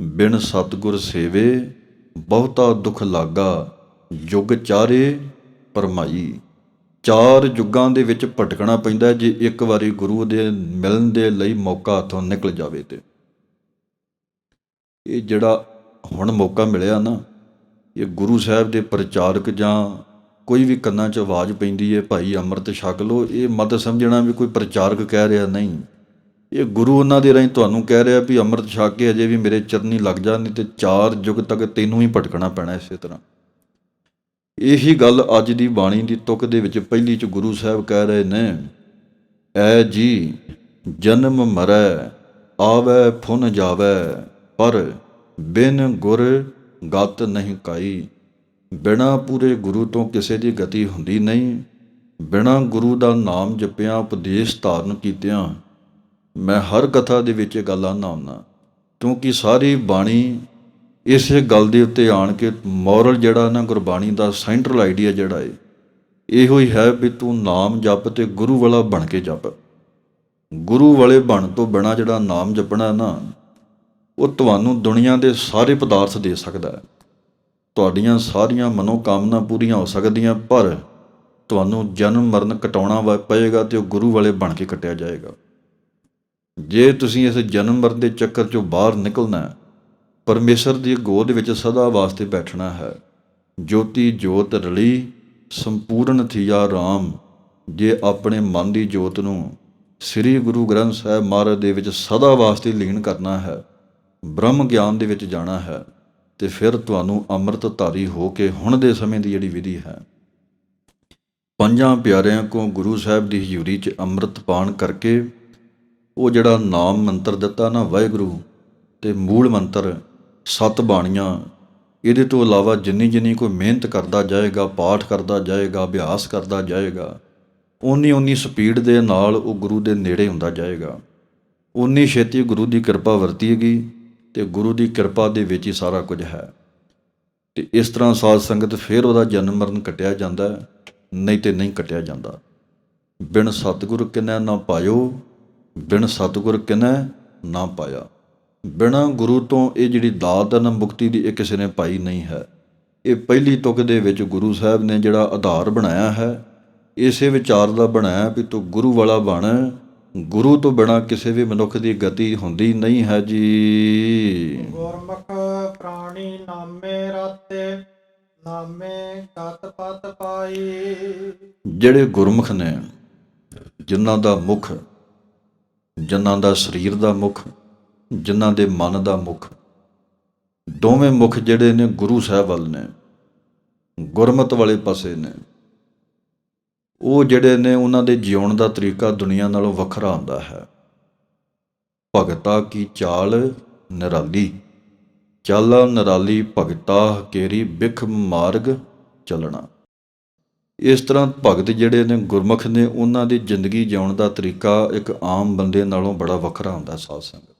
ਬਿਨ ਸਤਗੁਰ ਸੇਵੇ, ਬਹੁਤਾ ਦੁਖ ਲਾਗਾ ਯੁਗ ਚਾਰੇ ਪਰਮਾਈ। ਚਾਰ ਯੁੱਗਾਂ ਦੇ ਵਿੱਚ ਭਟਕਣਾ ਪੈਂਦਾ ਜੇ ਇੱਕ ਵਾਰੀ ਗੁਰੂ ਦੇ ਮਿਲਣ ਦੇ ਲਈ ਮੌਕਾ ਹੱਥੋਂ ਨਿਕਲ ਜਾਵੇ ਤੇ। ਇਹ ਜਿਹੜਾ ਹੁਣ ਮੌਕਾ ਮਿਲਿਆ ਨਾ, ਇਹ ਗੁਰੂ ਸਾਹਿਬ ਦੇ ਪ੍ਰਚਾਰਕ ਜਾਂ ਕੋਈ ਵੀ ਕੰਨਾਂ 'ਚ ਆਵਾਜ਼ ਪੈਂਦੀ ਹੈ ਭਾਈ ਅੰਮ੍ਰਿਤ ਛਕ ਲਓ। ਇਹ ਮਤ ਸਮਝਣਾ ਵੀ ਕੋਈ ਪ੍ਰਚਾਰਕ ਕਹਿ ਰਿਹਾ ਨਹੀਂ। ਇਹ ਗੁਰੂ ਉਹਨਾਂ ਦੇ ਰਾਹੀਂ ਤੁਹਾਨੂੰ ਕਹਿ ਰਿਹਾ ਵੀ ਅੰਮ੍ਰਿਤ ਛਕ ਕੇ ਅਜੇ ਵੀ ਮੇਰੇ ਚਰਨੀ ਲੱਗ ਜਾ ਨਹੀਂ ਤੇ ਚਾਰ ਯੁੱਗ ਤੱਕ ਤੈਨੂੰ ਹੀ ਭਟਕਣਾ ਪੈਣਾ ਇਸੇ ਤਰ੍ਹਾਂ। ਇਹੀ ਗੱਲ ਅੱਜ ਦੀ ਬਾਣੀ ਦੀ ਤੁਕ ਦੇ ਵਿੱਚ ਪਹਿਲੀ ਚ ਗੁਰੂ ਸਾਹਿਬ ਕਹਿ ਰਹੇ ਨੇ, ਐ ਜੀ, ਜਨਮ ਮਰੈ, ਆਵੈ ਫੁਨ ਜਾਵੈ, ਪਰ ਬਿਨ ਗੁਰ ਗਤ ਨਹੀਂ ਕਾਈ। ਬਿਨਾ ਪੂਰੇ ਗੁਰੂ ਤੋਂ ਕਿਸੇ ਦੀ ਗਤੀ ਹੁੰਦੀ ਨਹੀਂ, ਬਿਨਾ ਗੁਰੂ ਦਾ ਨਾਮ ਜਪਿਆ, ਉਪਦੇਸ਼ ਧਾਰਨ ਕੀਤਿਆਂ ਮੈਂ ਹਰ ਕਥਾ ਦੇ ਵਿੱਚ ਇਹ ਗੱਲ ਆਉਂਦਾ ਹੁੰਦਾ ਕਿਉਂਕਿ ਸਾਰੀ ਬਾਣੀ ਇਸੇ ਗੱਲ ਦੇ ਉੱਤੇ ਆਣ ਕੇ ਮੋਰਲ ਜਿਹੜਾ ਨਾ ਗੁਰਬਾਣੀ ਦਾ ਸੈਂਟਰਲ ਆਈਡੀਆ ਜਿਹੜਾ ਏ, ਇਹੋ ਹੀ ਹੈ ਵੀ ਤੂੰ ਨਾਮ ਜਪ ਤੇ ਗੁਰੂ ਵਾਲਾ ਬਣ ਕੇ ਜਪ। ਗੁਰੂ ਵਾਲੇ ਬਣ ਤੋਂ ਬਿਨਾ ਜਿਹੜਾ ਨਾਮ ਜਪਣਾ ਨਾ, ਉਹ ਤੁਹਾਨੂੰ ਦੁਨੀਆ ਦੇ ਸਾਰੇ ਪਦਾਰਥ ਦੇ ਸਕਦਾ ਹੈ। ਤੁਹਾਡੀਆਂ ਸਾਰੀਆਂ ਮਨੋਕਾਮਨਾ ਪੂਰੀਆਂ ਹੋ ਸਕਦੀਆਂ, ਪਰ ਤੁਹਾਨੂੰ ਜਨਮ ਮਰਨ ਕਟਾਉਣਾ ਵਾ- ਪਏਗਾ ਤੇ ਉਹ ਗੁਰੂ ਵਾਲੇ ਬਣ ਕੇ ਕਟਿਆ ਜਾਏਗਾ। ਜੇ ਤੁਸੀਂ ਇਸ ਜਨਮ ਮਰਨ ਦੇ ਚੱਕਰ ਚੋਂ ਬਾਹਰ ਨਿਕਲਣਾ ਹੈ, ਪਰਮੇਸ਼ਰ ਦੀ ਗੋਦ ਵਿੱਚ ਸਦਾ ਵਾਸਤੇ ਬੈਠਣਾ ਹੈ। ਜੋਤੀ ਜੋਤ ਰਲੀ, ਸੰਪੂਰਨ ਥੀਆ ਰਾਮ। ਜੇ ਆਪਣੇ ਮਨ ਦੀ ਜੋਤ ਨੂੰ ਸ੍ਰੀ ਗੁਰੂ ਗ੍ਰੰਥ ਸਾਹਿਬ ਮਹਾਰਾਜ ਦੇ ਵਿੱਚ ਸਦਾ ਵਾਸਤੇ ਲੀਨ ਕਰਨਾ ਹੈ, ਬ੍ਰਹਮ ਗਿਆਨ ਦੇ ਵਿੱਚ ਜਾਣਾ ਹੈ, ਤੇ ਫਿਰ ਤੁਹਾਨੂੰ ਅੰਮ੍ਰਿਤ ਧਾਰੀ ਹੋ ਕੇ ਹੁਣ ਦੇ ਸਮੇਂ ਦੀ ਜਿਹੜੀ ਵਿਧੀ ਹੈ। ਪੰਜਾਂ ਪਿਆਰਿਆਂ ਕੋ ਗੁਰੂ ਸਾਹਿਬ ਦੀ ਹਜ਼ੂਰੀ 'ਚ ਅੰਮ੍ਰਿਤ ਪਾਨ ਕਰਕੇ ਉਹ ਜਿਹੜਾ ਨਾਮ ਮੰਤਰ ਦਿੱਤਾ ਨਾ ਵਾਹਿਗੁਰੂ ਤੇ ਮੂਲ ਮੰਤਰ ਸੱਤ ਬਾਣੀਆਂ, ਇਹਦੇ ਤੋਂ ਇਲਾਵਾ ਜਿੰਨੀ ਜਿੰਨੀ ਕੋਈ ਮਿਹਨਤ ਕਰਦਾ ਜਾਏਗਾ, ਪਾਠ ਕਰਦਾ ਜਾਏਗਾ, ਅਭਿਆਸ ਕਰਦਾ ਜਾਏਗਾ, ਓਨੀ ਓਨੀ ਸਪੀਡ ਦੇ ਨਾਲ ਉਹ ਗੁਰੂ ਦੇ ਨੇੜੇ ਹੁੰਦਾ ਜਾਏਗਾ। ਉਨੀ ਛੇਤੀ ਗੁਰੂ ਦੀ ਕਿਰਪਾ ਵਰਤੀਏਗੀ ਤੇ ਗੁਰੂ ਦੀ ਕਿਰਪਾ ਦੇ ਵਿੱਚ ਹੀ ਸਾਰਾ ਕੁਝ ਹੈ। ਤੇ ਇਸ ਤਰ੍ਹਾਂ ਸਾਧ ਸੰਗਤ ਫਿਰ ਉਹਦਾ ਜਨਮ ਮਰਨ ਕਟਿਆ ਜਾਂਦਾ, ਨਹੀਂ ਤੇ ਨਹੀਂ ਕਟਿਆ ਜਾਂਦਾ। ਬਿਨ ਸਤਿਗੁਰ ਕਿਨੈ ਨਾ ਪਾਇਓ ਬਿਨ ਸਤਿਗੁਰ ਕਿਨੈ ਨਾ ਪਾਇਆ। ਬਿਨਾ ਗੁਰੂ ਤੋਂ ਇਹ ਜਿਹੜੀ ਦਾਤ ਹੈ ਨਾ ਮੁਕਤੀ ਦੀ ਇਹ ਕਿਸੇ ਨੇ ਪਾਈ ਨਹੀਂ ਹੈ। ਇਹ ਪਹਿਲੀ ਤੁਕ ਦੇ ਵਿੱਚ ਗੁਰੂ ਸਾਹਿਬ ਨੇ ਜਿਹੜਾ ਆਧਾਰ ਬਣਾਇਆ ਹੈ ਇਸੇ ਵਿਚਾਰ ਦਾ ਬਣਾਇਆ ਵੀ ਤੂੰ ਗੁਰੂ ਵਾਲਾ ਬਣ। ਗੁਰੂ ਤੋਂ ਬਿਨਾ ਕਿਸੇ ਵੀ ਮਨੁੱਖ ਦੀ ਗਤੀ ਹੁੰਦੀ ਨਹੀਂ ਹੈ ਜੀ। ਗੁਰਮੁਖ ਪ੍ਰਾਣੀ ਨਾਮੇ ਰਾਤੇ ਨਾਮੇ ਗਤ ਪਤ ਪਾਈ। ਜਿਹੜੇ ਗੁਰਮੁਖ ਨੇ ਜਿਨ੍ਹਾਂ ਦਾ ਮੁਖ ਜਿਨ੍ਹਾਂ ਦਾ ਸਰੀਰ ਦਾ ਮੁਖ, ਜਿਨ੍ਹਾਂ ਦੇ ਮਨ ਦਾ ਮੁਖ। ਦੋਵੇਂ ਮੁਖ ਜਿਹੜੇ ਨੇ ਗੁਰੂ ਸਾਹਿਬ ਵੱਲ ਨੇ, ਗੁਰਮਤ ਵਾਲੇ ਪਾਸੇ ਨੇ। ਉਹ ਜਿਹੜੇ ਨੇ ਉਹਨਾਂ ਦੇ ਜਿਉਣ ਦਾ ਤਰੀਕਾ ਦੁਨੀਆ ਨਾਲੋਂ ਵੱਖਰਾ ਹੁੰਦਾ ਹੈ। ਭਗਤਾ ਕੀ ਚਾਲ ਨਿਰਾਲੀ, ਚਾਲਾ ਨਿਰਾਲੀ ਭਗਤਾ ਹਕੇਰੀ ਬਿਖ ਮਾਰਗ ਚੱਲਣਾ। ਇਸ ਤਰ੍ਹਾਂ ਭਗਤ ਜਿਹੜੇ ਨੇ ਗੁਰਮੁਖ ਨੇ, ਉਹਨਾਂ ਦੀ ਜ਼ਿੰਦਗੀ ਜਿਉਣ ਦਾ ਤਰੀਕਾ ਇੱਕ ਆਮ ਬੰਦੇ ਨਾਲੋਂ ਬੜਾ ਵੱਖਰਾ ਹੁੰਦਾ ਸਾਧ ਸੰਗਤ।